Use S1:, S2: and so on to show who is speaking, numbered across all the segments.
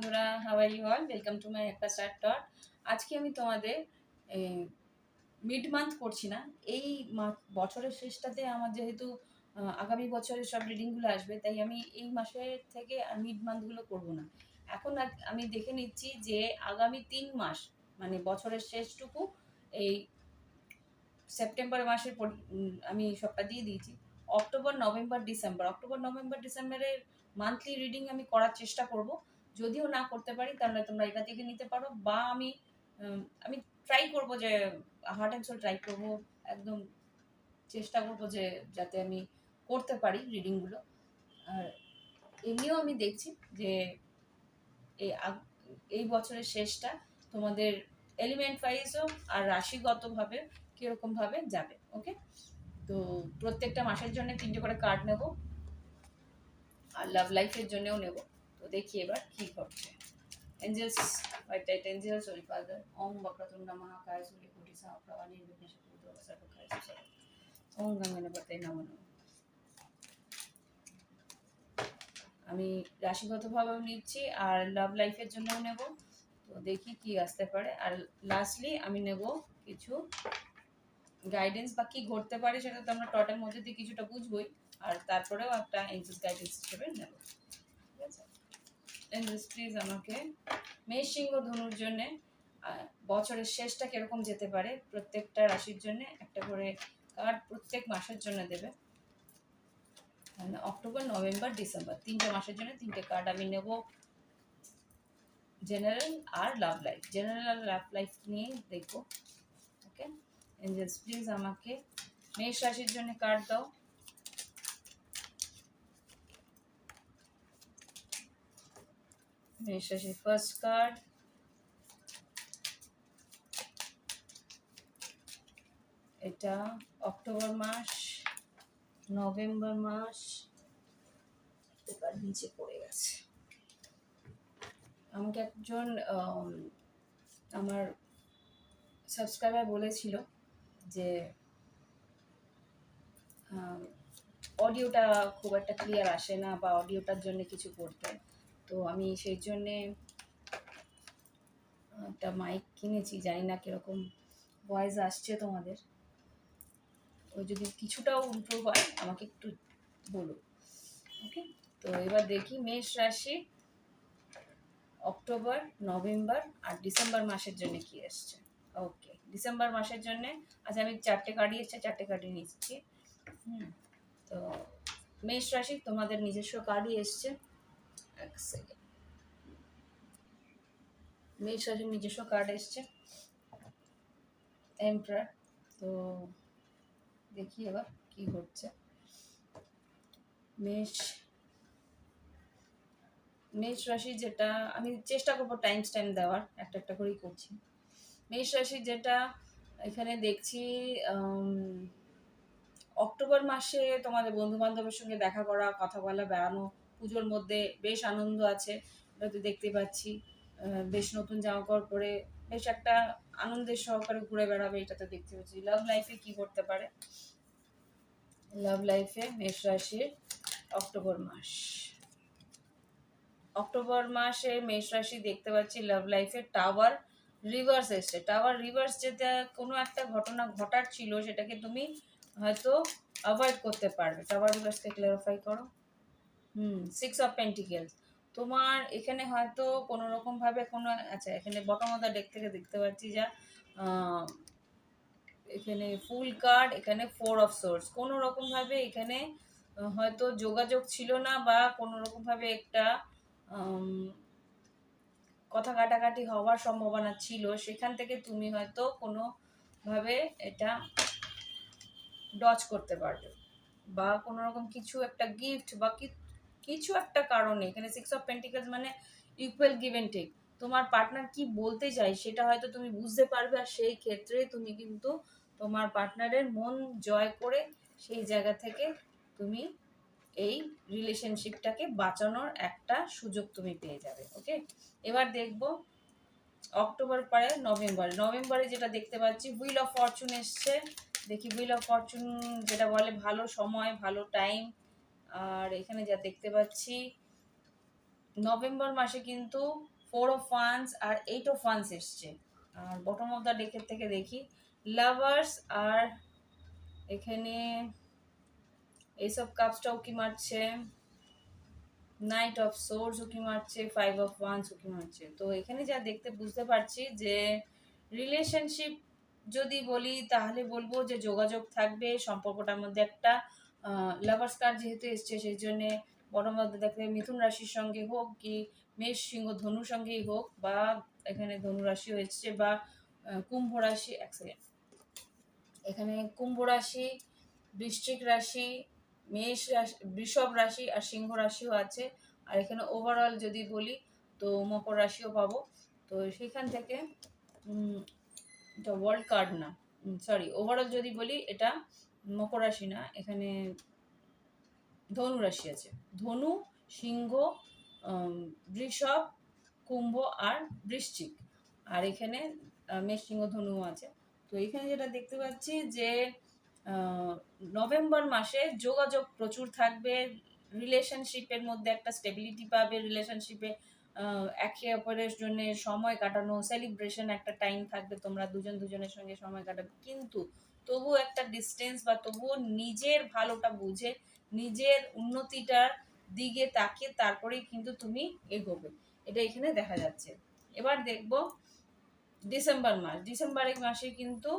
S1: বন্ধুরা হাওয়াই all welcome to my একটা স্টার্ট ডট আজকে আমি তোমাদের মিড মান্থ করছি না, এই বছরের শেষটাতে আমার যেহেতু আগামী বছরের সব রিডিংগুলো আসবে, তাই আমি এই মাসের থেকে মিড মান্থগুলো করব না। এখন আমি দেখে নিচ্ছি যে আগামী তিন মাস মানে বছরের শেষটুকু, এই সেপ্টেম্বর মাসের আমি সবটা দিয়ে দিয়েছি। October, November, December, October, November, ডিসেম্বরের মান্থলি রিডিং আমি করার চেষ্টা করব। যদিও না করতে পারি, তাহলে তোমরা এটা থেকে নিতে পারো। বা আমি আমি ট্রাই করব যে হার্ট অ্যান্ড ট্রাই করব, একদম চেষ্টা করব যে, যাতে আমি করতে পারি রিডিংগুলো আর এমনিও আমি দেখছি যে এই এই বছরের শেষটা তোমাদের এলিমেন্ট ওয়াইজও আর রাশিগতভাবে কীরকমভাবে যাবে ওকে তো প্রত্যেকটা মাসের জন্য তিনটে করে কার্ড নেব, আর লাভ লাইফের জন্যও নেব। দেখি এবার কি ঘটছে এঞ্জেলস হোয়াইট টাইট এঞ্জেলস ওই ফাদার ওম বক্রতুন্ড মহাকায় সূর্য কোটি সহপ্রভা নির্বিঘ্ন পুজো সর্বকায় সুসর্ব ওম গঙ্গনপতে নমঃ আমি রাশিগতভাবেও নিচ্ছি আর লাভ লাইফের জন্যও নেব তো দেখি কি আসতে পারে আর লাস্টলি আমি নেব কিছু গাইডেন্স বা কি ঘটতে পারে সেটা তো আমরা টটের মধ্যে দিয়ে কিছুটা বুঝবোই আর তারপরেও একটা এনজিএস গাইডেন্স হিসেবে নেব প্লিজ আমাকে। মেষ ধনুর জন্যে বছরের শেষটা কীরকম যেতে পারে প্রত্যেকটা রাশির জন্য, একটা করে কার্ড প্রত্যেক মাসের জন্য দেবে। অক্টোবর নভেম্বর ডিসেম্বর তিনটে মাসের জন্য তিনটে কার্ড আমি নেব। জেনারেল আর লাভ লাইফ জেনারেল আর লাভ লাইফ নিয়ে দেখব। ওকে এঞ্জেলস প্লিজ আমাকে মেষ রাশির জন্য কার্ড দাও। রাশির ফার্স্ট কার্ড এটা অক্টোবর মাস নভেম্বর মাস। এবার নিচে পড়ে গেছে। আমাকে একজন আম, আমার সাবস্ক্রাইবার বলেছিল যে অডিওটা খুব একটা ক্লিয়ার আসে না বা অডিওটার জন্য কিছু করতে। তো আমি সেই জন্যে, একটা মাইক কিনেছি, জানি না কীরকম ভয়েস আসছে তোমাদের। ওই যদি কিছুটাও ইমপ্রুভ হয়, আমাকে একটু বলো। ওকে তো এবার দেখি, মেষ রাশি, অক্টোবর, নভেম্বর আর ডিসেম্বর মাসের জন্য কি এসছে ওকে ডিসেম্বর মাসের জন্য আচ্ছা আমি চারটে কার্ডই এসছে চারটে কার্ডই নিচ্ছি হুম, তো মেষ রাশি, তোমাদের নিজস্ব কার্ডই এসছে। এক সেকেন্ড মেষ রাশির নিজস্ব কার্ড এসছে। এমপ্রার তো দেখি এবার কি ঘটছে মেষ মেষ রাশি যেটা, আমি চেষ্টা করব টাইম টাইম দেওয়ার, একটা একটা করেই করছি। মেষ রাশি যেটা, এখানে দেখছি অক্টোবর মাসে তোমাদের বন্ধু বান্ধবের সঙ্গে দেখা করা, কথা বলা, বেড়ানো পুজোর মধ্যে বেশ আনন্দ আছে। এটা তো দেখতে পাচ্ছি বেশ নতুন জামা কাপড় পরে বেশ একটা আনন্দের সহকারে ঘুরে বেড়াবে, এটা তো দেখতে পাচ্ছি। লাভ লাইফে কি করতে পারে? লাভ লাইফে মেষ রাশির অক্টোবর মাস। অক্টোবর মাসে মেষ রাশি দেখতে পাচ্ছি লাভ লাইফে টাওয়ার রিভার্স এসছে। টাওয়ার রিভার্স যেটা কোনো একটা ঘটনা ঘটার ছিল, সেটাকে তুমি হয়তো অ্যাভয়েড করতে পারবে। টাওয়ার রিভার্সকে ক্লারিফাই করো। হুম সিক্স অফ পেন্টিকেলস তোমার এখানে হয়তো কোনো রকমভাবে কোনো আচ্ছা এখানে বটম অফ দ্য ডেক থেকে দেখতে পাচ্ছি যা এখানে ফুল কার্ড এখানে ফোর অফ সোর্স কোনো রকমভাবে এখানে হয়তো যোগাযোগ ছিল না বা কোনো রকমভাবে একটা কথা কাটাকাটি হওয়ার সম্ভাবনা ছিল। সেখান থেকে তুমি হয়তো কোনোভাবে এটা ডচ করতে পারবে। বা কোনো রকম কিছু একটা গিফট বা কি- কিছু একটা কারণে এখানে সিক্স অফ পেন্টিকেলস মানে ইকুয়াল গিভ অ্যান্ড টেক তোমার পার্টনার কি বলতে চাই সেটা হয়তো তুমি বুঝতে পারবে আর সেই ক্ষেত্রে তুমি কিন্তু তোমার পার্টনারের মন জয় করে সেই জায়গা থেকে তুমি এই রিলেশনশিপটাকে বাঁচানোর একটা সুযোগ তুমি পেয়ে যাবে ওকে এবার দেখব অক্টোবর পরে নভেম্বর নভেম্বরে যেটা দেখতে পাচ্ছি হুইল অফ ফরচুন এসছে। দেখি হুইল অফ ফরচুন যেটা বলে ভালো সময়, ভালো টাইম আর এখানে যা দেখতে পাচ্ছি, নভেম্বর মাসে কিন্তু ফোর অফ ফান্স আর এইট অফ ফান্স এসছে। আর বটম অফ দ্য ডেকের থেকে দেখি লাভার্স আর এখানে এইসব কাপসটাও কি মারছে নাইট অফ সোর্স উকি মারছে ফাইভ অফ ওয়ান্স উকি মারছে। তো এখানে যা দেখতে বুঝতে পারছি যে রিলেশনশিপ যদি বলি তাহলে বলব যে যোগাযোগ থাকবে, সম্পর্কটার মধ্যে একটা লাভার্স কার্ড যেহেতু এসছে, সেই জন্যে বড় মধ্যে দেখবে মিথুন রাশির সঙ্গে হোক কি মেষ সিংহ ধনু সঙ্গেই হোক বা এখানে ধনু রাশিও এসছে বা কুম্ভ রাশি সেকেন্ড এখানে কুম্ভ রাশি, বৃশ্চিক রাশি, মেষ রাশি, বৃষভ রাশি আর সিংহ রাশিও আছে। আর এখানে ওভারঅল যদি বলি, তো মকর রাশিও পাবো। তো সেখান থেকে এটা ওয়ার্ল্ড কার্ড না। সরি ওভারঅল যদি বলি, এটা মকর রাশি না, এখানে ধনু রাশি আছে। ধনু, সিংহ বৃষভ, কুম্ভ আর বৃশ্চিক। আর এখানে মেষ, সিংহ ধনু আছে। তো এখানে যেটা দেখতে পাচ্ছি যে নভেম্বর মাসে যোগাযোগ প্রচুর থাকবে, রিলেশনশিপের মধ্যে একটা স্টেবিলিটি পাবে, রিলেশনশিপে একে অপরের জন্য সময় কাটানো, সেলিব্রেশন একটা টাইম থাকবে, তোমরা দুজন দুজনের সঙ্গে সময় কাটাবে। কিন্তু তবু একটা ডিস্টেন্স বা তবুও নিজের ভালোটা বুঝে, নিজের উন্নতিটার দিকে তাকিয়ে তারপরেই কিন্তু তুমি এগোবে। এটা এখানে দেখা যাচ্ছে। এবার দেখব ডিসেম্বর মাস। ডিসেম্বর মাসে কিন্তু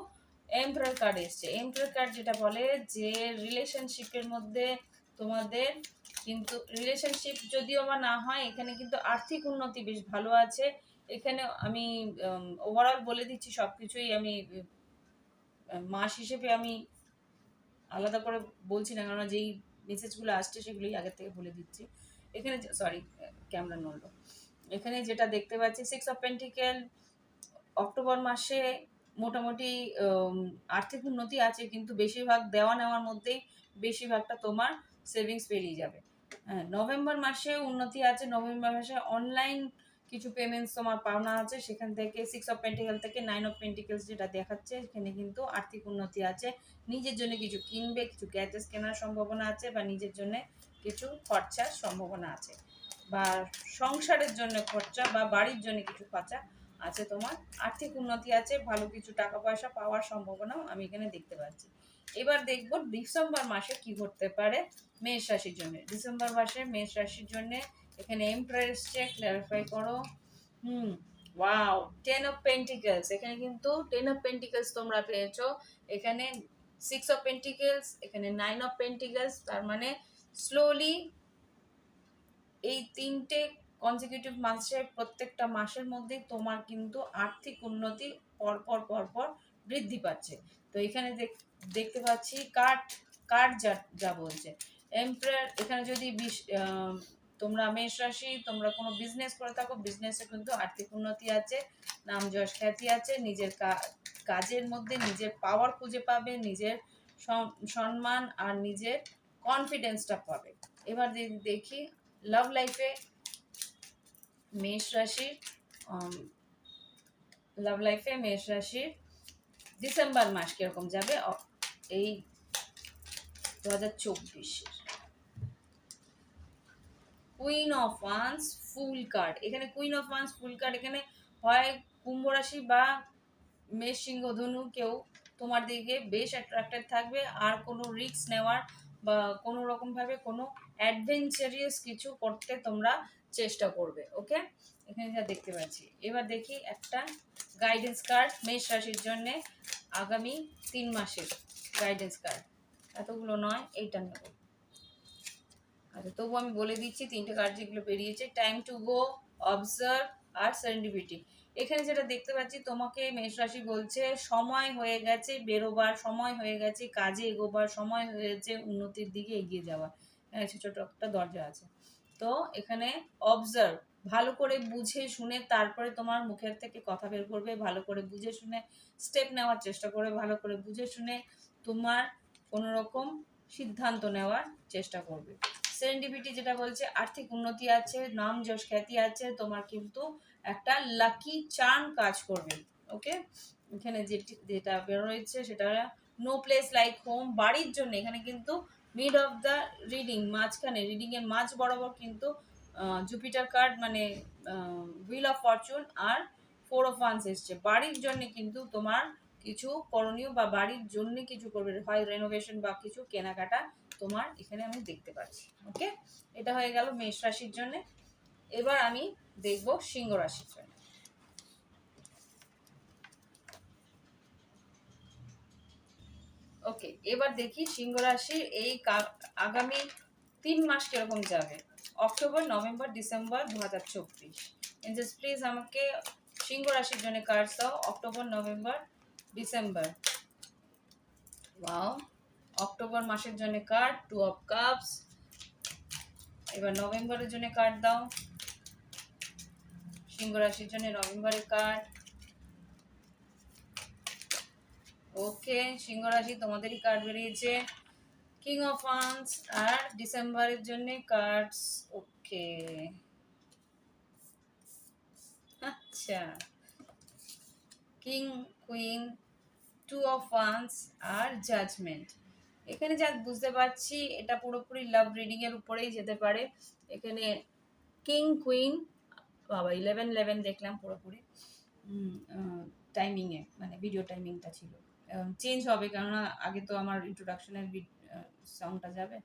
S1: এমপ্রার কার্ড এসছে। এমপ্রার কার্ড যেটা বলে যে রিলেশনশিপের মধ্যে তোমাদের কিন্তু রিলেশনশিপ যদিও বা না হয়, এখানে কিন্তু আর্থিক উন্নতি বেশ ভালো আছে। এখানে আমি ওভারঅল বলে দিচ্ছি সব কিছুই আমি মাস হিসেবে আমি আলাদা করে বলছি না, কেননা যেই মেসেজগুলো আসছে সেগুলোই আগের থেকে বলে দিচ্ছি। এখানে সরি ক্যামেরা নড়লো। এখানে যেটা দেখতে পাচ্ছি সিক্স অফ পেন্টিকেল অক্টোবর মাসে মোটামুটি আর্থিক উন্নতি আছে, কিন্তু বেশিরভাগ দেওয়া নেওয়ার মধ্যেই বেশিরভাগটা তোমার সেভিংস পেরিয়ে যাবে। হ্যাঁ নভেম্বর মাসে উন্নতি আছে নভেম্বর মাসে অনলাইন কিছু পেমেন্টস তোমার পাওনা আছে, সেখান থেকে সিক্স অফ পেন্টিকেল থেকে নাইন অফ পেন্টিকেলস যেটা দেখাচ্ছে এখানে কিন্তু আর্থিক উন্নতি আছে। নিজের জন্য কিছু কিনবে, কিছু গ্যাজেস কেনার সম্ভাবনা আছে বা নিজের জন্য কিছু খরচার সম্ভাবনা আছে। বা সংসারের জন্য খরচা বা বাড়ির জন্য কিছু খরচা আছে তোমার। আর্থিক উন্নতি আছে, ভালো কিছু টাকা পয়সা পাওয়ার সম্ভাবনাও আমি এখানে দেখতে পাচ্ছি। এবার দেখব ডিসেম্বর মাসে কি ঘটতে পারে, মেষ রাশির জন্য। ডিসেম্বর মাসে মেষ রাশির জন্য এখানে এমপ্রার এসছে ক্লারিফাই করো। Hmm wow ten of pentacles এখানে কিন্তু টেন অফ পেন্টিকেলস তোমরা পেয়েছ। এখানে সিক্স অফ পেন্টিকেলস এখানে নাইন অফ পেন্টিকেলস তার মানে স্লোলি এই তিনটে কনজিকিউটিভ মাসে প্রত্যেকটা মাসের মধ্যেই তোমার কিন্তু আর্থিক উন্নতি পরপর পরপর বৃদ্ধি পাচ্ছে। তো এখানে দেখ- দেখতে পাচ্ছি কার্ড কার্ড যা যা বলছে। এমপ্রায়ার এখানে যদি বিশ- তোমরা মেষ রাশি, তোমরা কোনো বিজনেস করে থাকো বিজনেসে কিন্তু আর্থিক উন্নতি আছে, নাম যশ খ্যাতি আছে, নিজের কাজের মধ্যে নিজের পাওয়ার খুঁজে পাবে, নিজের সম্মান আর নিজের কনফিডেন্সটা পাবে। এবার দেখি লাভ লাইফে মেষ রাশির লাভ লাইফে মেষ রাশির ডিসেম্বর মাস কীরকম যাবে? এই দু হাজার চব্বিশের। Queen of wands full card এখানে queen of wands full card এখানে হয় কুম্ভ রাশি বা মেষ সিংহ ধনু কেউ তোমার দিকে বেশ অ্যাট্রাক্টেড থাকবে। আর কোনো রিস্ক নেওয়ার বা কোনো রকমভাবে কোনো অ্যাডভেঞ্চারিয়াস কিছু করতে তোমরা চেষ্টা করবে ওকে এখানে যা দেখতে পাচ্ছি। এবার দেখি একটা গাইডেন্স কার্ড মেষ রাশির জন্যে আগামী তিন মাসের গাইডেন্স কার্ড এতগুলো নয়, এইটা নেব। আচ্ছা তবু আমি বলে দিচ্ছি, তিনটে কার্ড যেগুলো বেরিয়েছে টাইম টু গো অবজার্ভ আর সেরেন্ডিপিটি এখানে যেটা দেখতে পাচ্ছি, তোমাকে মেষ রাশি বলছে, সময় হয়ে গেছে বেরোবার, সময় হয়ে গেছে কাজে এগোবার, সময় হয়েছে উন্নতির দিকে এগিয়ে যাওয়া। হ্যাঁ ছোট একটা দরজা আছে। তো এখানে অবজার্ভ ভালো করে বুঝে শুনে তারপরে তোমার মুখের থেকে কথা বের করবে, ভালো করে বুঝে শুনে স্টেপ নেওয়ার চেষ্টা করবে, ভালো করে বুঝে শুনে তোমার কোনো রকম সিদ্ধান্ত নেওয়ার চেষ্টা করবে। সেরেন্ডিপিটি যেটা বলছে, আর্থিক উন্নতি আছে, নাম যশ খ্যাতি আছে, তোমার কিন্তু একটা লাকি চার্ম কাজ করবে ওকে এখানে যেটি, যেটা বেরোচ্ছে সেটা নো প্লেস লাইক হোম বাড়ির জন্য, এখানে কিন্তু মিড অফ দ্য রিডিং মাঝখানে রিডিং এর মাঝ বরাবর কিন্তু জুপিটার কার্ড মানে হুইল অফ ফরচুন আর ফোর অফ ওয়ান্স এসছে। বাড়ির জন্য কিন্তু তোমার কিছু করণীয় বা বাড়ির জন্য কিছু করবে, হয় রেনোভেশন বা কিছু কেনাকাটা তোমার এখানে আমি দেখতে পাচ্ছি ওকে এটা হয়ে গেল মেষ রাশির জন্য। এবার আমি দেখব সিংহ রাশির জন্য। ওকে এবার দেখি সিংহ রাশির এই আগামী তিন মাস কীরকম যাবে? অক্টোবর নভেম্বর ডিসেম্বর দু হাজার চব্বিশ প্লিজ আমাকে সিংহ রাশির জন্য কার্ডস দাও। October November December wow October মাসের জন্য কার্ড টু অফ কাপস এবার নভেম্বরের জন্য কার্ড দাও। সিংহ রাশির জন্য নভেম্বরের কার্ড ওকে সিংহ রাশি তোমাদেরই কার্ড বেরিয়েছে। কিং অফ ওয়ান্স আর ডিসেম্বরের জন্য কার্ডস ওকে আচ্ছা। King queen two of wands R judgement এখানে যা বুঝতে পারছি, এটা পুরোপুরি লাভ রিডিং এর উপরেই যেতে পারে। এখানে কিং কুইন বাবা ইলেভেন ইলেভেন দেখলাম পুরোপুরি। টাইমিংয়ে মানে ভিডিও টাইমিংটা ছিল। চেঞ্জ হবে, কেননা আগে তো আমার ইন্ট্রোডাকশনের সাউন্ডটা যাবে।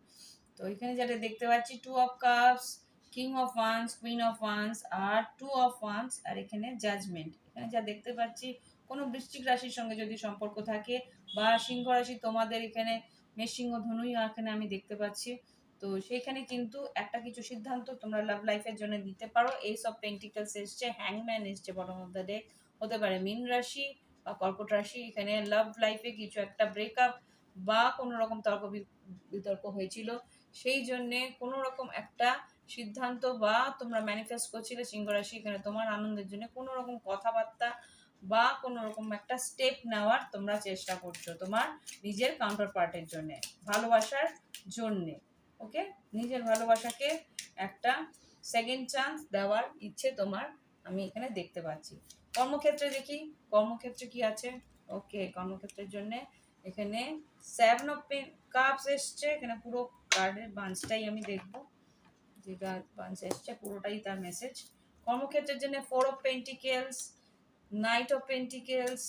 S1: তো এখানে যেটা দেখতে পাচ্ছি two of cups king of wands queen of wands R two of wands আর এখানে জাজমেন্ট এখানে যা দেখতে পাচ্ছি, কোনো বৃশ্চিক রাশির সঙ্গে যদি সম্পর্ক থাকে, বা সিংহ রাশি তোমাদের এখানে মেষসিংহ ধনুই এখানে আমি দেখতে পাচ্ছি। তো সেইখানে কিন্তু একটা কিছু সিদ্ধান্ত তোমরা লাভ লাইফের জন্য দিতে পারো। এই সব পেন্টিকলস এসছে হ্যাংম্যান এসছে বটম অফ দ্য ডে হতে পারে মীন রাশি বা কর্কট রাশি, এখানে লাভ লাইফে কিছু একটা ব্রেকআপ বা কোনো রকম তর্ক বিতর্ক হয়েছিল। সেই জন্যে কোনো রকম একটা সিদ্ধান্ত বা তোমরা ম্যানিফেস্ট করছিলে সিংহ রাশি, এখানে তোমার আনন্দের জন্য কোনো রকম কথাবার্তা বা কোনো রকম একটা স্টেপ নেওয়ার তোমরা চেষ্টা করছ তোমার নিজের কাউন্টার পার্টের জন্য, ভালোবাসার জন্যে ওকে নিজের ভালোবাসাকে একটা সেকেন্ড চান্স দেওয়ার ইচ্ছে তোমার আমি এখানে দেখতে পাচ্ছি। কর্মক্ষেত্রে দেখি, কর্মক্ষেত্রে কি আছে? ওকে কর্মক্ষেত্রের জন্য এখানে সেভেন অফ কাপস এসছে, এখানে পুরো কার্ডের বান্সটাই আমি দেখব। যে বান্স এসছে, পুরোটাই তার মেসেজ কর্মক্ষেত্রের জন্য four of pentacles knight of pentacles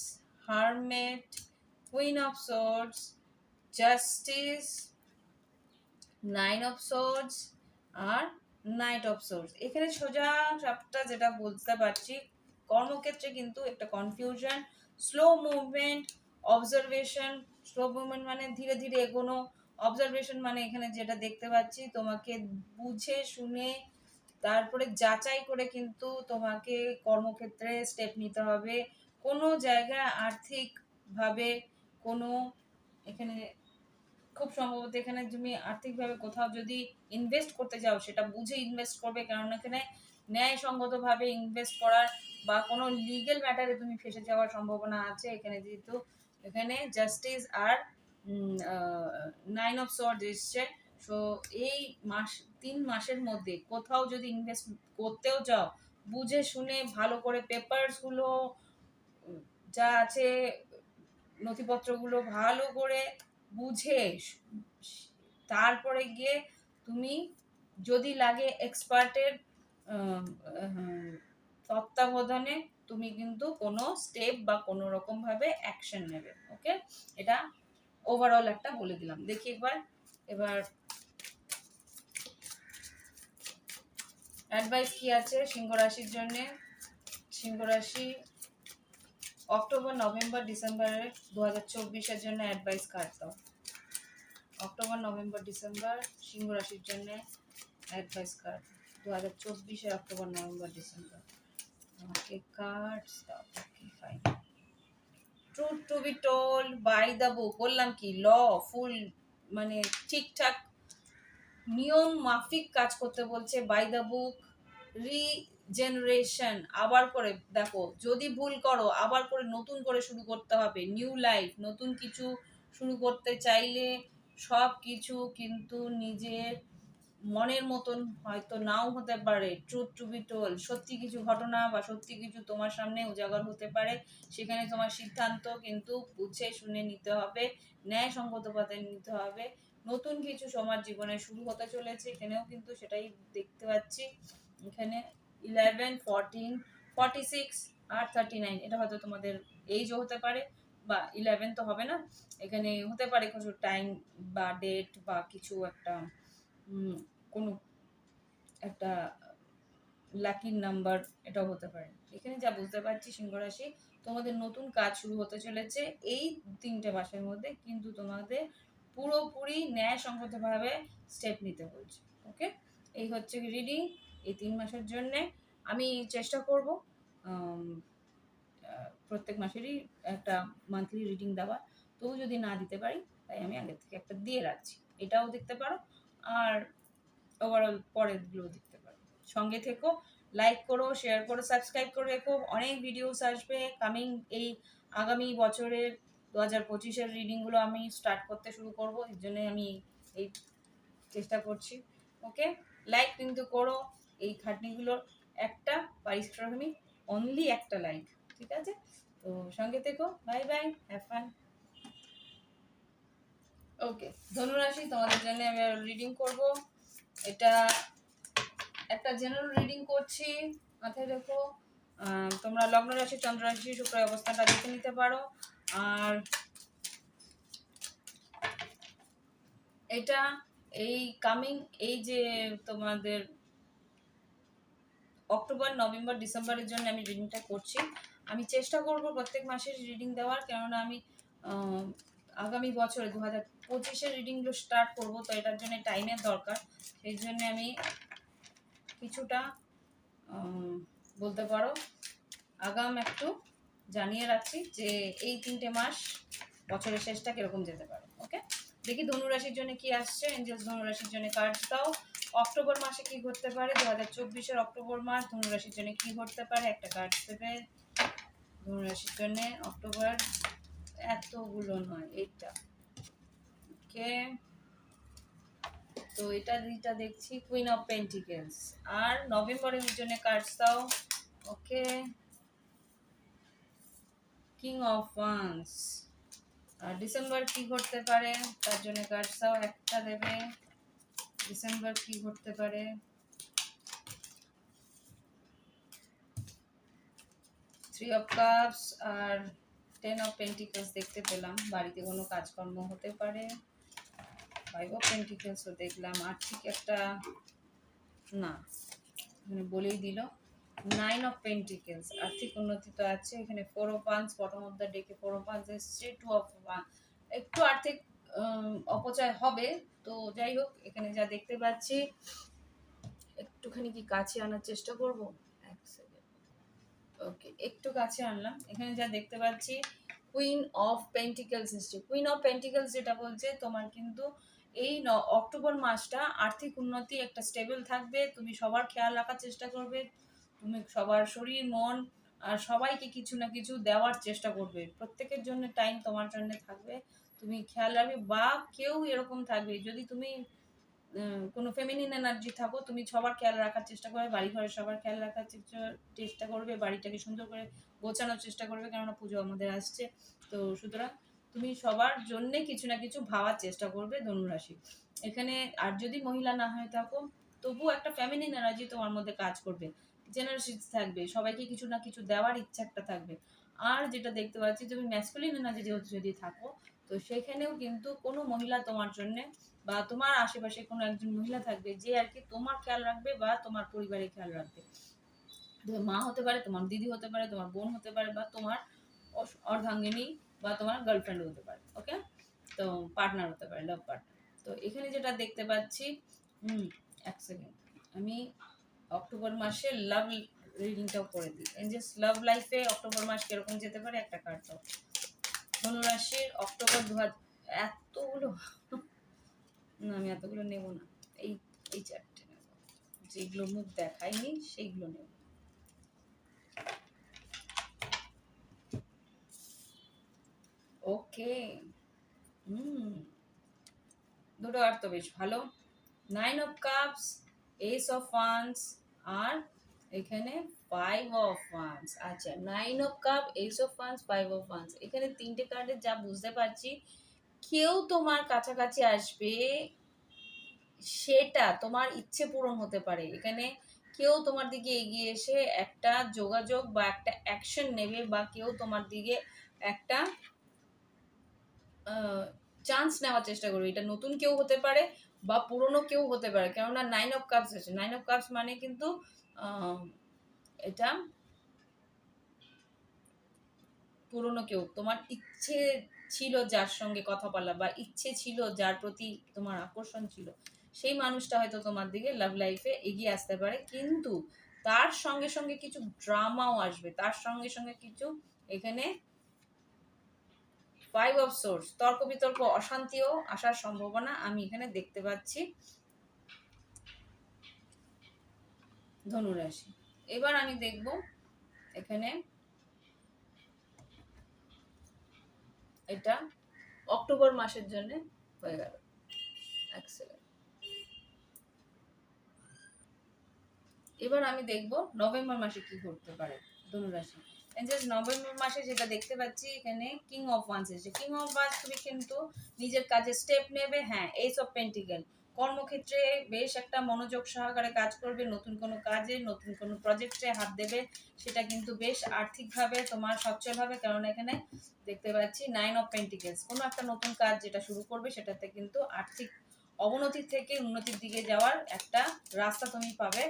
S1: hermit queen of swords justice nine of swords R knight of swords এখানে সোজা সবটা যেটা বলতে পারছি, কর্মক্ষেত্রে কিন্তু একটা confusion slow movement observation slow movement মানে ধীরে ধীরে এগোনো অবজারভেশন মানে এখানে যেটা দেখতে পাচ্ছি, তোমাকে বুঝে শুনে তারপরে যাচাই করে কিন্তু তোমাকে কর্মক্ষেত্রে স্টেপ নিতে হবে। কোনো জায়গায় আর্থিকভাবে কোনো এখানে খুব সম্ভবত এখানে তুমি আর্থিকভাবে কোথাও যদি ইনভেস্ট করতে যাও, সেটা বুঝে ইনভেস্ট করবে। কারণ এখানে ন্যায়সঙ্গতভাবে ইনভেস্ট করার বা কোনো লিগেল ম্যাটারে তুমি ফেসে যাওয়ার সম্ভাবনা আছে। এখানে যেহেতু এখানে জাস্টিস আর নাইন অফ সর্ড এসছে। সো এই মাস, তিন মাসের মধ্যে কোথাও যদি ইনভেস্ট করতেও যাও বুঝে শুনে ভালো করে পেপারসগুলো যা আছে, নথিপত্রগুলো ভালো করে বুঝে তারপরে গিয়ে তুমি যদি লাগে এক্সপার্টের তত্ত্বাবধানে তুমি কিন্তু কোনো স্টেপ বা কোনো রকমভাবে অ্যাকশন নেবে ওকে এটা ওভারঅল একটা বলে দিলাম। দেখি একবার, এবার অ্যাডভাইস কি আছে সিংহ রাশির জন্যে? সিংহ রাশি, অক্টোবর, নভেম্বর, ডিসেম্বরের দু হাজার চব্বিশের জন্য অ্যাডভাইস কার্ড দাও। অক্টোবর, নভেম্বর, ডিসেম্বর, সিংহ রাশির জন্য অ্যাডভাইস কার্ড দু হাজার চব্বিশে October, November, December. Okay fine truth to be told by the book বললাম কি ল ফুল মানে ঠিকঠাক নিয়ম মাফিক কাজ করতে বলছে বাই দ্য বুক রিজেনারেশন আবার করে দেখো, যদি ভুল করো, আবার করে নতুন করে শুরু করতে হবে। নিউ লাইফ নতুন কিছু শুরু করতে চাইলে সব কিছু কিন্তু নিজের মনের মতন হয়তো নাও হতে পারে। ট্রুথ টু বি টোল সত্যি কিছু ঘটনা বা সত্যি কিছু তোমার সামনে উজাগর হতে পারে। সেখানে তোমার সিদ্ধান্ত কিন্তু বুঝে শুনে নিতে হবে ন্যায় ন্যায়সঙ্গত পথে নিতে হবে। নতুন কিছু সমাজ জীবনে শুরু হতে চলেছে, এখানেও কিন্তু সেটাই দেখতে পাচ্ছি। এখানে ইলেভেন ফোরটিন ফর্টি সিক্স আর থার্টি নাইন এটা হয়তো তোমাদের এইজও হতে পারে, বা ইলেভেন তো হবে না। এখানে হতে পারে কিছু টাইম বা ডেট বা কিছু একটা কোনো একটা লাকি নাম্বার এটাও হতে পারে। এখানে যা বুঝতে পারছি সিংহ রাশি তোমাদের নতুন কাজ শুরু হতে চলেছে এই তিনটে মাসের মধ্যে, কিন্তু তোমাদের পুরোপুরি ন্যায় সংহতভাবে স্টেপ নিতে বলছে ওকে এই হচ্ছে রিডিং এই তিন মাসের জন্যে আমি চেষ্টা করব প্রত্যেক মাসেরই একটা মান্থলি রিডিং দেওয়ার তবু যদি না দিতে পারি, তাই আমি আগে থেকে একটা দিয়ে রাখছি। এটাও দেখতে পারো, আর ওভারঅল পরেরগুলো দেখতে পারো। সঙ্গে থেকো লাইক করো শেয়ার করো সাবস্ক্রাইব করে রেখো। অনেক ভিডিওস আসবে কামিং এই আগামী বছরের দু হাজার পঁচিশের রিডিংগুলো আমি স্টার্ট করতে শুরু করব, এর জন্য আমি এই চেষ্টা করছি। ওকে? লাইক কিন্তু করো, এই খাটনিগুলোর একটা পারিশ্রমিক অনলি একটা লাইক ঠিক আছে? তো সঙ্গে থেকো bye bye have fun okay ধনুরাশি, তোমাদের জন্য আমি রিডিং করব। এটা একটা জেনারেল রিডিং করছি, মাথায় রেখো। তোমরা লগ্ন রাশি চন্দ্র রাশি শুক্র অবস্থানটা দেখে নিতে পারো। আর এটা এই কামিং এই যে তোমাদের অক্টোবর, নভেম্বর, ডিসেম্বরের জন্য আমি রিডিংটা করছি। আমি চেষ্টা করব প্রত্যেক মাসের রিডিং দেওয়ার, কেননা আমি আগামী বছরে দু হাজার পঁচিশের রিডিংগুলো স্টার্ট করব, তো এটার জন্য টাইমের দরকার। সেই জন্য আমি কিছুটা বলতে পারো, আগাম একটু জানিয়ে রাখছি যে এই তিনটে মাস বছরের শেষটা কীরকম যেতে পারে ওকে দেখি ধনুরাশির জন্য কি আসছে এঞ্জেলস ধনুরাশির জন্য কার্ড দাও। অক্টোবর মাসে কি ঘটতে পারে? দু হাজার চব্বিশের অক্টোবর মাস, ধনুরাশির জন্য কি ঘটতে পারে? একটা কার্ড দেবে। ধনুরাশির জন্য অক্টোবর, এতগুলো নয়, এইটা। ওকে তো এটা দুইটা দেখছি কুইন অফ পেন্টিকেলস আর নভেম্বরের জন্য কার্ডস দাও ওকে কিং অফ আর ডিসেম্বর কি ঘটতে পারে? তার জন্য কার্ডস দাও একটা দেবে। ডিসেম্বর কি ঘটতে পারে? থ্রি অফ কাপস আর টেন অফ পেন্টিকেলস দেখতে পেলাম। বাড়িতে কোনো কাজকর্ম হতে পারে। ফাইভ অফ পেন্টিকেলসও দেখলাম। আর্থিক একটা না এখানে বলেই দিল। নাইন অফ পেন্টিকেলস আর্থিক উন্নতি তো আছে, এখানে four of wands bottom of the ডেকে ফোর অফ ওয়ান্স এসছে টু অফ ওয়ান একটু আর্থিক অপচয় হবে, তো যাই হোক, এখানে যা দেখতে পাচ্ছি, একটুখানি কি কাছে আনার চেষ্টা করব? এক ওকে একটু কাছে আনলাম, এখানে যা দেখতে পাচ্ছি কুইন অফ পেন্টিকেলস এসছে। কুইন অফ পেন্টিকেলস যেটা বলছে, তোমার কিন্তু এই ন- অক্টোবর মাসটা আর্থিক উন্নতি একটা স্টেবল থাকবে, তুমি সবার খেয়াল রাখার চেষ্টা করবে। তুমি সবার শরীর, মন আর সবাইকে কিছু না কিছু দেওয়ার চেষ্টা করবে। প্রত্যেকের জন্য টাইম তোমার জন্য থাকবে। তুমি খেয়াল রাখবে বা কেউ এরকম থাকবে। যদি তুমি কোনো ফেমিনিন এনার্জি থাকো, তুমি সবার খেয়াল রাখার চেষ্টা করবে বাড়ি ঘরে সবার খেয়াল রাখার চেষ্টা- করবে, বাড়িটাকে সুন্দর করে গোছানোর চেষ্টা করবে, কেননা পুজো আমাদের আসছে। তো সুতরাং তুমি সবার জন্যে কিছু না কিছু ভাবার চেষ্টা করবে ধনুরাশি। এখানে আর যদি মহিলা না হয়ে থাকো তবু একটা ফ্যামিলি এনার্জি তোমার মধ্যে কাজ করবে। জেনারেসিটি থাকবে, সবাইকে কিছু না কিছু দেওয়ার ইচ্ছা একটা থাকবে। আর যেটা দেখতে পাচ্ছি তুমি ম্যাসকুলিন এনার্জি যেহেতু যদি থাকো, তো সেখানেও কিন্তু কোনো মহিলা তোমার জন্যে বা তোমার আশেপাশে কোনো একজন মহিলা থাকবে যে আর কি তোমার খেয়াল রাখবে বা তোমার পরিবারের খেয়াল রাখবে। তোমার মা হতে পারে, তোমার দিদি হতে পারে, তোমার বোন হতে পারে বা তোমার অর্ধাঙ্গিনী বা তোমার গার্লফ্রেন্ড হতে পারে ওকে তো পার্টনার হতে পারে লাভ পার্টনার তো এখানে যেটা দেখতে পাচ্ছি, হুম, এক সেকেন্ড আমি অক্টোবর মাসে লাভ রিডিংটাও করে দিই। এনজেস লাভ লাইফে অক্টোবর মাস কীরকম যেতে পারে একটা কার্ড দাও। ধনুরাশির অক্টোবর দু হাজার এতগুলো না, আমি এতগুলো নেব না। এই এই চারটে নেব। যেগুলো মুখ দেখায়নি, সেইগুলো নেব। ওকে হুম। দুটো আর তো বেশ ভালো। Nine of cups ace of wands আর এখানে ফাইভ অফ ওয়ান্স আচ্ছা nine of cup ace of wands five of wands এখানে তিনটে কার্ডে যা বুঝতে পারছি, কেউ তোমার কাছাকাছি আসবে, সেটা তোমার ইচ্ছে পূরণ হতে পারে, এখানে কেউ তোমার দিকে এগিয়ে এসে একটা যোগাযোগ বা একটা অ্যাকশন নেবে বা কেউ তোমার দিকে একটা চান্স নেওয়ার চেষ্টা করবে, এটা নতুন কেউ হতে পারে বা পুরনো কেউ হতে পারে, কেননা নাইন অফ কাপস আছে। নাইন অফ কাপস মানে কিন্তু এটা পুরনো কেউ, তোমার ইচ্ছে ছিল যার সঙ্গে কথা বলা বা ইচ্ছে ছিল যার প্রতি তোমার আকর্ষণ ছিল, সেই মানুষটা হয়তো তোমার দিকে লাভ লাইফে এগিয়ে আসতে পারে। কিন্তু তার সঙ্গে সঙ্গে কিছু ড্রামাও আসবে, তার সঙ্গে সঙ্গে কিছু এখানে ফাইভ অফ সোর্স তর্ক বিতর্ক, অশান্তিও আসার সম্ভাবনা আমি এখানে দেখতে পাচ্ছি। ধনুরাশি। এবার আমি দেখব এখানে এটা অক্টোবর মাসের জন্য হয়ে গেল। এবার আমি দেখব নভেম্বর মাসে কি ঘটতে পারে ধনুরাশি। নভেম্বর মাসে যেটা দেখতে পাচ্ছি এখানে কিং অফ ওয়ান্স এসেছে। কিং অফ ওয়ান্স তুমি কিন্তু নিজের কাজে স্টেপ নেবে হ্যাঁ এইস অফ পেন্টিকেল কর্মক্ষেত্রে বেশ একটা মনোযোগ সহকারে কাজ করবে, নতুন কোনো কাজে, নতুন কোনো প্রজেক্টে হাত দেবে, সেটা কিন্তু বেশ আর্থিকভাবে তোমার সচ্ছল হবে, কারণ এখানে দেখতে পাচ্ছি নাইন অফ পেন্টিকেলস কোনো একটা নতুন কাজ যেটা শুরু করবে, সেটাতে কিন্তু আর্থিক অবনতি থেকে উন্নতির দিকে যাওয়ার একটা রাস্তা তুমি পাবে।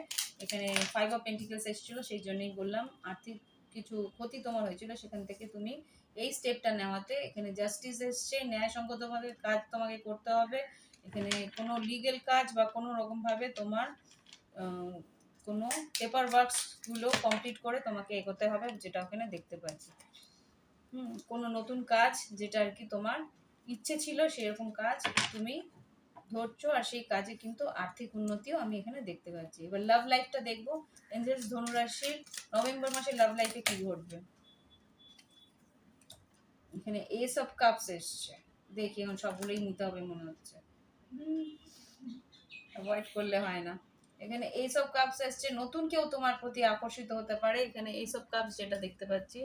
S1: এখানে ফাইভ অফ পেন্টিকেলস এসেছিল, সেই জন্যই বললাম, আর্থিক কিছু ক্ষতি তোমার হয়েছিল, সেখান থেকে তুমি এই স্টেপটা নেওয়াতে এখানে জাস্টিস এসছে, ন্যায়সঙ্গতভাবে কাজ তোমাকে করতে হবে। এখানে কোনো লিগেল কাজ বা কোনো রকমভাবে তোমার কোনো পেপার ওয়ার্কসগুলো কমপ্লিট করে তোমাকে এগোতে হবে, যেটা ওখানে দেখতে পাচ্ছি। হুম, কোনো নতুন কাজ যেটা আর কি তোমার ইচ্ছে ছিল, সেরকম কাজ তুমি ধরছো আর সেই কাজে কিন্তু আর্থিক উন্নতিও আমি এখানে দেখতে পাচ্ছি। এবার লাভ লাইফটা দেখব। এঞ্জেলস ধনুরাশির নভেম্বর মাসে লাভ লাইফে কি ঘটবে? এখানে এস অফ কাপস এসছে। দেখি, এখন সবগুলোই নিতে হবে মনে হচ্ছে। অ্যাভয়েড করলে হয় না। এখানে এই সব কাপস এসছে। নতুন কেউ তোমার প্রতি আকর্ষিত হতে পারে। এখানে এই সব কাপস যেটা দেখতে পাচ্ছি।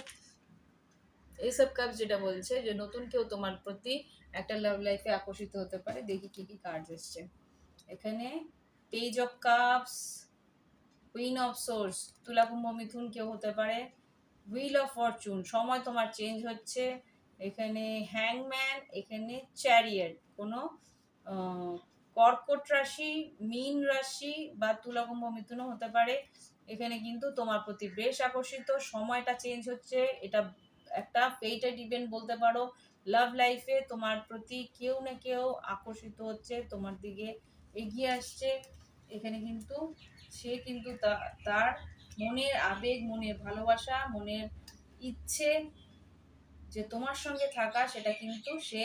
S1: এইসব কাপস যেটা বলছে যে নতুন কেউ তোমার প্রতি একটা লাভ লাইফে আকর্ষিত হতে পারে, দেখি কি কি কার্ড এসছে। এখানে page of cups queen of swords তুলা কুম্ভ মিথুন কেউ হতে পারে হুইল অফ ফরচুন সময় তোমার চেঞ্জ হচ্ছে। এখানে হ্যাংম্যান এখানে চ্যারিয়েট কোনো কর্কট রাশি, মীন রাশি বা তুলা কুম্ভ মিথুনও হতে পারে। এখানে কিন্তু তোমার প্রতি বেশ আকর্ষিত, সময়টা চেঞ্জ হচ্ছে, এটা একটা ফেইটেড ইভেন্ট বলতে পারো। লাভ লাইফে তোমার প্রতি কেউ না কেউ আকর্ষিত হচ্ছে, তোমার দিকে এগিয়ে আসছে। এখানে কিন্তু সে কিন্তু তার মনের আবেগ, মনের ভালোবাসা, মনের ইচ্ছে যে তোমার সঙ্গে থাকা, সেটা কিন্তু সে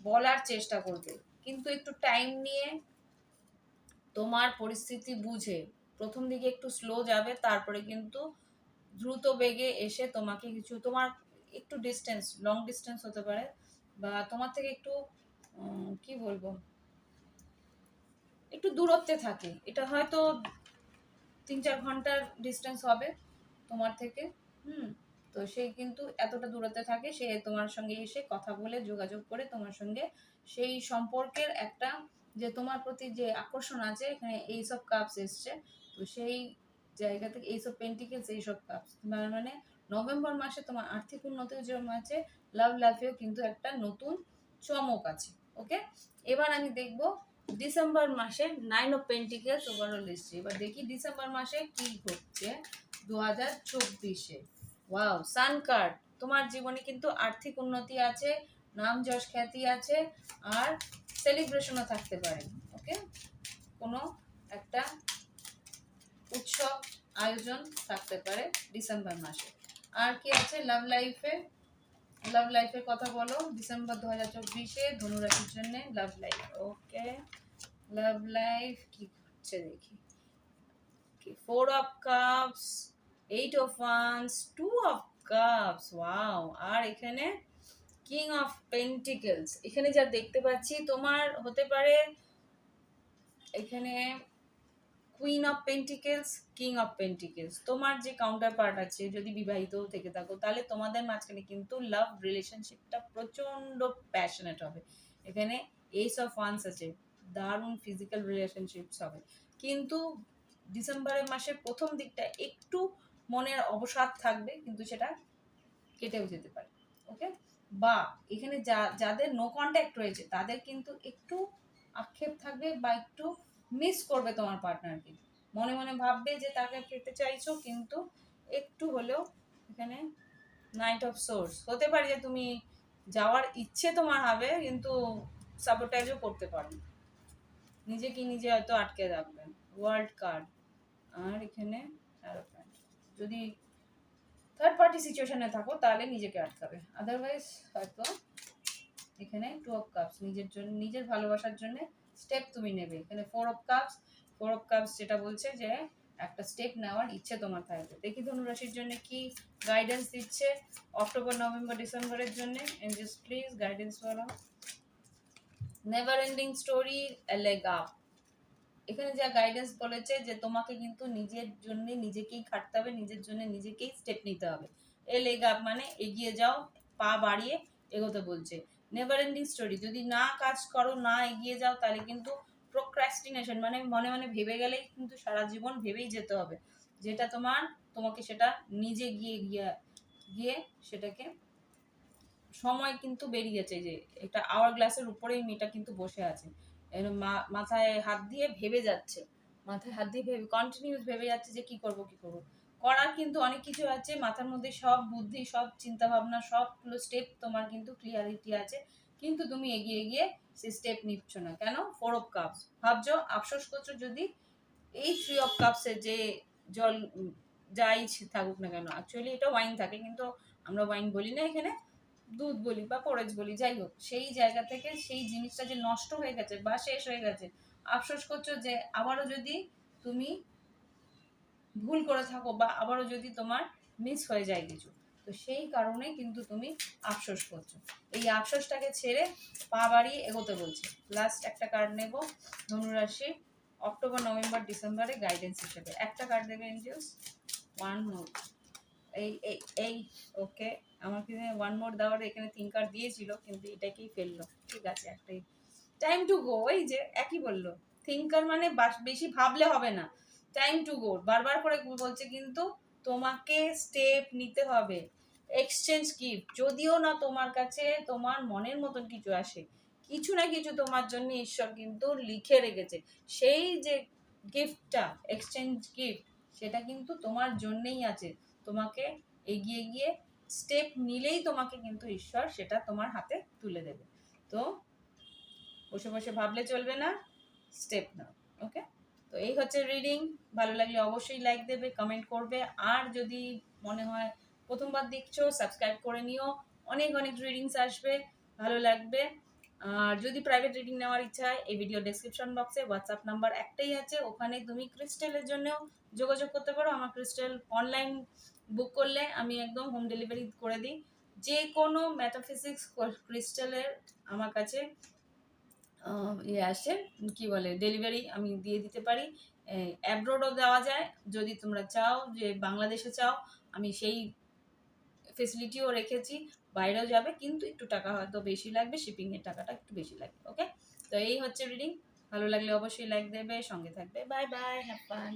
S1: বলার চেষ্টা করবে। কিন্তু একটু টাইম নিয়ে তোমার পরিস্থিতি বুঝে। প্রথম দিকে একটু স্লো যাবে, তারপরে কিন্তু দ্রুত বেগে এসে তোমাকে কিছু, তোমার একটু ডিস্টেন্স লং ডিস্টেন্স হতে পারে বা তোমার থেকে একটু কি বলব? একটু দূরত্বে থাকে। এটা হয়তো তিন চার ঘণ্টার ডিস্টেন্স হবে তোমার থেকে, হুম? তো সে কিন্তু এতটা দূরত্বে থাকে, সে তোমার সঙ্গে এসে কথা বলে, যোগাযোগ করে তোমার সঙ্গে সেই সম্পর্কের একটা যে তোমার প্রতি যে আকর্ষণ আছে, এখানে এইসব কাপস এসছে, তো সেই জায়গা থেকে এইসব পেন্টিকেলস এইসব কাপস মানে নভেম্বর মাসে তোমার আর্থিক উন্নতির জন্য আছে লাভ লাইফেও কিন্তু একটা নতুন চমক আছে ওকে এবার আমি দেখব ডিসেম্বর মাসে নাইন অফ পেন্টিকেলস ওভারঅল এসছে। এবার দেখি ডিসেম্বর মাসে কি ঘটছে দু হাজার চব্বিশে। ওয়াও সান কার্ড তোমার জীবনে কিন্তু আর্থিক উন্নতি আছে, নাম যশ খ্যাতি আছে, আর সেলিব্রেশনও থাকতে পারে ওকে কোনো একটা উৎসব আয়োজন থাকতে পারে ডিসেম্বর মাসে। আর কি আছে? লাভ লাইফে লাভ লাইফের কথা বলো। ডিসেম্বর দু হাজার চব্বিশে ধনুরাশির জন্য love life okay love life কি হচ্ছে দেখি। Four of cups eight of wands two of cups wow আর এখানে কিং অফ পেন্টিকেলস এখানে যা দেখতে পাচ্ছি, তোমার হতে পারে, এখানে queen of pentacles king of pentacles তোমার যে কাউন্টার পার্ট আছে, যদি বিবাহিত থেকে থাকো, তাহলে তোমাদের মাঝখানে কিন্তু লাভ রিলেশনশিপটা প্রচণ্ড প্যাশনেট হবে। এখানে এইস অফ ওয়ান্স আছে, দারুণ ফিজিক্যাল রিলেশনশিপস হবে। কিন্তু ডিসেম্বরের মাসের প্রথম দিকটা একটু মনের অবসাদ থাকবে, কিন্তু সেটা কেটেও যেতে পারে ওকে বা এখানে যা, যাদের নো কন্ট্যাক্ট রয়েছে, তাদের কিন্তু একটু আক্ষেপ থাকবে বা একটু মিস করবে তোমার পার্টনারকে মনে মনে ভাববে যে তাকে পেতে চাইছো, কিন্তু একটু হলেও এখানে নাইট অফ সোর্স হতে পারে যে তুমি যাওয়ার ইচ্ছে তোমার হবে, কিন্তু সাপোর্টাইজও করতে পারো। নিজেকে নিজে হয়তো আটকে রাখবেন ওয়ার্ল্ড কার্ড আর এখানে যদি থার্ড পার্টি সিচুয়েশনে থাকো, তাহলে নিজেকে আটকাবে। আদারওয়াইজ হয়তো এখানে টু অফ কাপস নিজের জন্য নিজের ভালোবাসার জন্য স্টেপ তুমি নেবে। এখানে four of cups four of cups যেটা বলছে যে একটা স্টেপ নেওয়ার ইচ্ছে তোমার থাকবে। দেখি ধনুরাশির জন্য কি গাইডেন্স দিচ্ছে অক্টোবর নভেম্বর ডিসেম্বরের জন্য। প্লিজ গাইডেন্স বলো never ending story leg up এখানে যা গাইডেন্স বলেছে যে তোমাকে কিন্তু নিজের জন্য নিজেকেই খাটতে হবে, নিজের জন্য নিজেকেই স্টেপ নিতে হবে। এ লেগ আপ মানে এগিয়ে যাও, পা বাড়িয়ে এগোতে বলছে। নেভার এন্ডিং স্টোরি যদি না কাজ করো, না এগিয়ে যাও, তাহলে কিন্তু প্রোক্রাস্টিনেশন মানে মনে মনে ভেবে গেলেই কিন্তু সারা জীবন ভেবেই যেতে হবে। যেটা তোমার, তোমাকে সেটা নিজে গিয়ে গিয়ে গিয়ে সেটাকে সময় কিন্তু বেরিয়েছে যে এটা আওয়ার গ্লাসের উপরেই মেয়েটা কিন্তু বসে আছে। মাথায় হাত দিয়ে ভেবে যাচ্ছে। মাথায় হাত দিয়ে ভেবে কন্টিনিউস ভেবে যাচ্ছে যে কি করব কি করব। করার কিন্তু অনেক কিছু আছে, মাথার মধ্যে সব বুদ্ধি, সব চিন্তা ভাবনা সবগুলো স্টেপ তোমার কিন্তু ক্লিয়ারিটি আছে। কিন্তু তুমি এগিয়ে গিয়ে সেই স্টেপ নিচ্ছ না। কেন? ফোর অফ কাপস ভাবছ, আফসোস করছ যদি এই থ্রি অফ কাপসের যে জল যাই থাকুক না কেন? অ্যাকচুয়ালি এটা ওয়াইন থাকে, কিন্তু আমরা ওয়াইন বলি না এখানে, দুধ বলি বা পরেজ বলি, যাই হোক, সেই জায়গা থেকে সেই জিনিসটা যে নষ্ট হয়ে গেছে বা শেষ হয়ে গেছে, আফসোস করছ যে আবারও যদি তুমি ভুল করে থাকো বা আবারও যদি তোমার মিস হয়ে যায় কিছু, তো সেই কারণে কিন্তু তুমি আফসোস করছ। এই আফসোসটাকে ছেড়ে পা বাড়িয়ে এগোতে বলছে। লাস্ট একটা কার্ড নেব, ধনুরাশি, অক্টোবর, নভেম্বর, ডিসেম্বরে গাইডেন্স হিসেবে। একটা কার্ড দেবে এনজিওস ওয়ান মোর এই এই এই, ওকে, আমার কিন্তু ওয়ান মোর দেওয়ার এখানে তিন কার্ড দিয়েছিল, কিন্তু এটাকেই ফেলল। ঠিক আছে, একটাই। টাইম টু গো ওই যে, একই বলল। থিঙ্কার মানে বেশি ভাবলে হবে না। টাইম টু গো বারবার করে বলছে কিন্তু তোমাকে স্টেপ নিতে হবে। এক্সচেঞ্জ গিফট যদিও না তোমার কাছে তোমার মনের মতন কিছু আসে, কিছু না কিছু তোমার জন্য ঈশ্বর কিন্তু লিখে রেখেছে। সেই যে গিফটটা এক্সচেঞ্জ গিফট সেটা কিন্তু তোমার জন্যেই আছে। তোমাকে এগিয়ে গিয়ে স্টেপ নিলেই তোমাকে কিন্তু ঈশ্বর সেটা তোমার হাতে তুলে দেবে। তো বসে বসে ভাবলে চলবে না স্টেপ নাও ওকে তো এই হচ্ছে রিডিং ভালো লাগলে অবশ্যই লাইক দেবে কমেন্ট করবে। আর যদি মনে হয় প্রথমবার দেখছ সাবস্ক্রাইব করে নিও। অনেক অনেক রিডিংস আসবে, ভালো লাগবে। আর যদি প্রাইভেট রিডিং নেওয়ার ইচ্ছা হয়, এই ভিডিও ডেসক্রিপশন বক্সে হোয়াটসঅ্যাপ নাম্বার একটাই আছে। ওখানে তুমি ক্রিস্টেলের জন্যও যোগাযোগ করতে পারো। আমার ক্রিস্টেল অনলাইন বুক করলে আমি একদম হোম ডেলিভারি করে দিই। যে কোনো ম্যাটাফিজিক্স ক্রিস্টালের আমার কাছে ইয়ে আসে, কি বলে ডেলিভারি আমি দিয়ে দিতে পারি। অ্যাব্রোডও দেওয়া যায়। যদি তোমরা চাও যে বাংলাদেশে চাও, আমি সেই ফেসিলিটিও রেখেছি, বাইরেও যাবে, কিন্তু একটু টাকা হয়তো বেশি লাগবে শিপিংয়ের টাকাটা একটু বেশি লাগবে ওকে তো এই হচ্ছে রিডিং ভালো লাগলে অবশ্যই লাইক দেবে, সঙ্গে থাকবে। Bye bye হ্যাপ fun